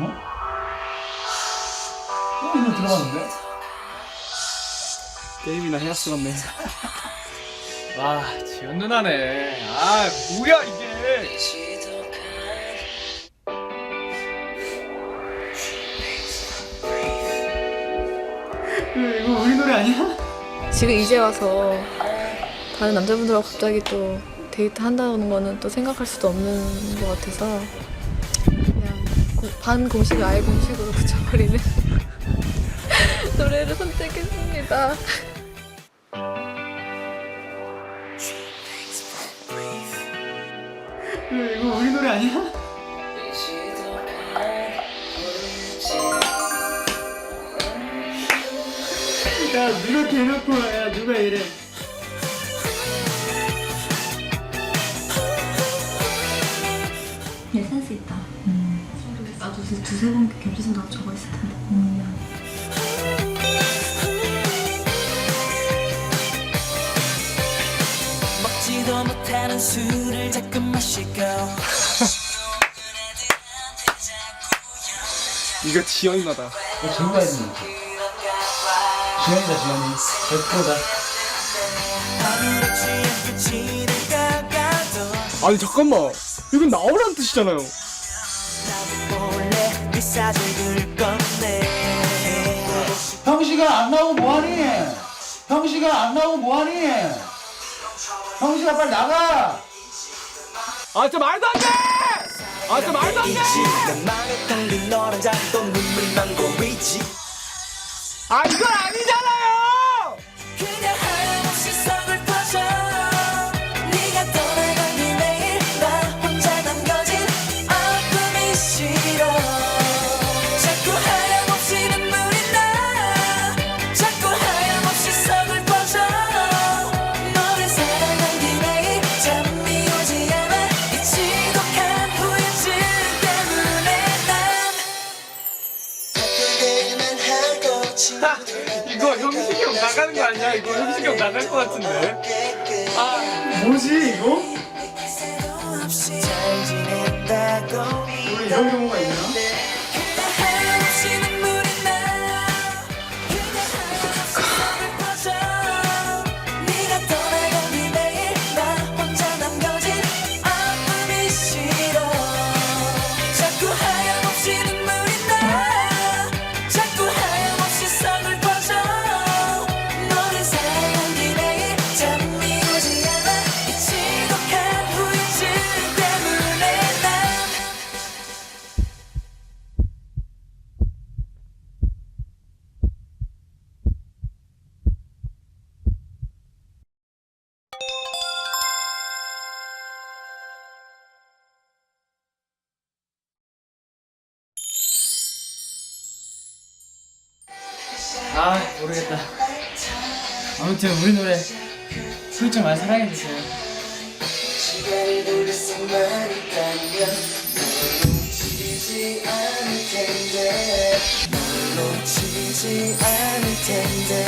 어? 어, 이거 들어봤는데? 게임이나 해야쓰럽네. 와, 지연 누나네. 아, 뭐야 이게? 이거 우리 노래 아니야? 지금 이제 와서 다른 남자분들하고 갑자기 또 데이트 한다는 거는 또 생각할 수도 없는 것 같아서 고- 반 공식 아예 공식으로 붙여버리는 노래를 선택했습니다. 이거 우리 노래 아니야? 야 누가 대놓고 야 누가 이래 진짜 두세 번 겹치신다고 적어 있을 텐데. 먹지도 못하는 술을 자꾸 마시고 이거 지연 누나다. 너 제가 해주는 거지 지현이다 지현이 100%다 아무렇지 않게 지나가도 아니 잠깐만. 이건 나오라는 뜻이잖아요. 네 사진을 꺼내 형씨가 안 나오고 뭐하니? 형씨가 안 나오고 뭐하니? 형씨가 빨리 나가! 아, 진짜 말도 안 돼! 아, 진짜 말도 안 돼! 고이지 아, 이건 아니잖아요! 이거 형식이 형 나가는 거 아니야? 이거 형식이 형 나갈 것 같은데. 아, 뭐지 이거? 우리? 한없이 아 모르겠다. 아무튼 우리 노래 솔직히 많이 사랑해주세요. 놓치지 않을 텐데